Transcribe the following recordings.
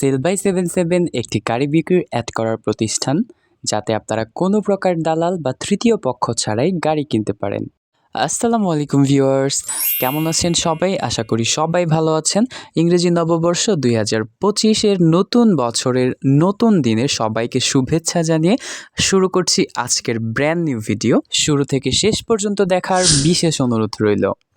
Sell by seven seven একটি গাড়ি বিক্রির অ্যাড করার প্রতিষ্ঠান, যাতে আপনারা কোনো প্রকার দালাল বা তৃতীয় পক্ষ ছাড়াই গাড়ি কিনতে পারেন। আসসালামু আলাইকুম ভিউয়ার্স, কেমন আছেন সবাই? আশা করি সবাই ভালো আছেন। ইংরেজি নববর্ষ দুই হাজার পঁচিশের নতুন বছরের নতুন দিনে সবাইকে শুভেচ্ছা জানিয়ে শুরু করছি আজকের ব্র্যান্ড নিউ ভিডিও শুরু থেকে শেষ পর্যন্ত দেখার বিশেষ অনুরোধ রইল।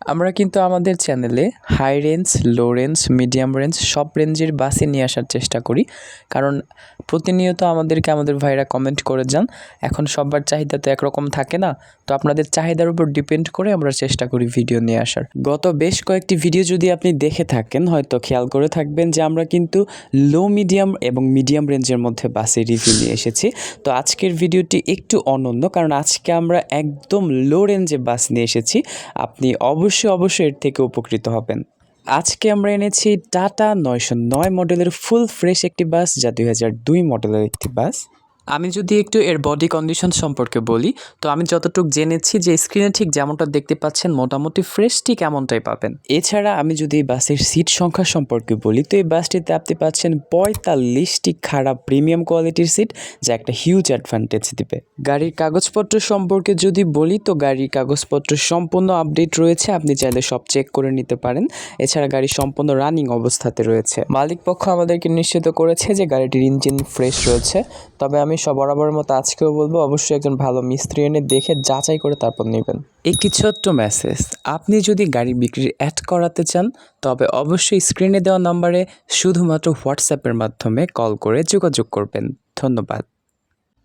আমরা কিন্তু আমাদের চ্যানেলে high range low range medium range সব রেঞ্জের বাসে নিয়ে আসার চেষ্টা করি। কারণ প্রতিনিয়ত আমাদেরকে আমাদের ভাইরা কমেন্ট করে যান, এখন সবার চাহিদা তো একরকম থাকে না, তো আপনাদের চাহিদার উপর ডিপেন্ড করে আমরা চেষ্টা করি ভিডিও নিয়ে আসার। গত বেশ কয়েকটি ভিডিও যদি আপনি দেখে থাকেন, হয়তো খেয়াল করে থাকবেন যে আমরা কিন্তু লো মিডিয়াম এবং মিডিয়াম রেঞ্জের মধ্যে বাসে রিভিউ নিয়ে এসেছি। তো আজকের ভিডিওটি একটু অনন্য, কারণ আজকে আমরা একদম লো রেঞ্জে বাস নিয়ে এসেছি। আপনি অবশ্যই অবশ্যই অবশ্যই এর থেকে উপকৃত হবেন। আজকে আমরা এনেছি টাটা নয়শো নয় মডেলের ফুল ফ্রেশ একটি বাস যা দুই হাজার দুই মডেলের একটি বাস আমি যদি একটু এর বডি কন্ডিশন সম্পর্কে বলি, তো আমি যতটুকু জেনেছি যে স্ক্রিনে ঠিক যেমনটা দেখতে পাচ্ছেন, মোটামুটি ফ্রেশ ঠিক এমনটাই পাবেন। এছাড়া আমি যদি এই বাসের সিট সংখ্যা সম্পর্কে বলি, তো এই বাসটিতে আপনি পাচ্ছেন পঁয়তাল্লিশটি খারাপ প্রিমিয়াম কোয়ালিটির সিট যা একটা হিউজ অ্যাডভান্টেজ দিবে। গাড়ির কাগজপত্র সম্পর্কে যদি বলি, তো গাড়ির কাগজপত্র সম্পূর্ণ আপডেট রয়েছে, আপনি চাইলে সব চেক করে নিতে পারেন। এছাড়া গাড়ি সম্পূর্ণ রানিং অবস্থাতে রয়েছে। মালিক পক্ষ আমাদেরকে নিশ্চিত করেছে যে গাড়িটির ইঞ্জিন ফ্রেশ রয়েছে। তবে আমি সব বরাবরের মতো আজকেও বলব, অবশ্যই একজন ভালো মিস্ত্রি এনে দেখে যাচাই করে তারপর নেবেন। একটি ছোট্ট মেসেজ আপনি যদি গাড়ি বিক্রির অ্যাড করাতে চান, তবে অবশ্যই স্ক্রিনে দেওয়া নম্বরে শুধুমাত্র হোয়াটসঅ্যাপের মাধ্যমে কল করে যোগাযোগ করবেন। ধন্যবাদ।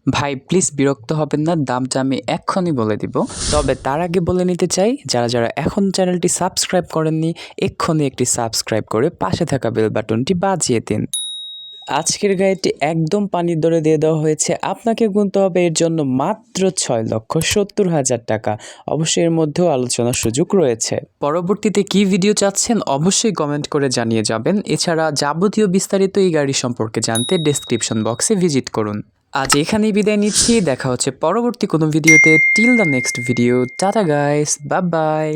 ভাই প্লিজ বিরক্ত হবেন না, দামটা আমি এক্ষুনি বলে দিব। তবে তার আগে বলে নিতে চাই, যারা যারা এখন চ্যানেলটি সাবস্ক্রাইব করেননি, এক্ষুনি একটি সাবস্ক্রাইব করে পাশে থাকা বেল বাটনটি বাজিয়ে দিন। আজকের গাড়িটি একদম পানির দরে দিয়ে দেওয়া হয়েছে। আপনাকে গুনতে হবে এর জন্য মাত্র ছয় লক্ষ সত্তর হাজার টাকা। অবশ্যই এর মধ্যেও আলোচনার সুযোগ রয়েছে। পরবর্তীতে কি ভিডিও চাচ্ছেন অবশ্যই কমেন্ট করে জানিয়ে যাবেন। এছাড়া যাবতীয় বিস্তারিত এই গাড়ি সম্পর্কে জানতে ডেসক্রিপশন বক্সে ভিজিট করুন। আজ এখানেই বিদায় নিচ্ছি। দেখা হচ্ছে পরবর্তী কোনো ভিডিওতে। Till the next video tata guys bye bye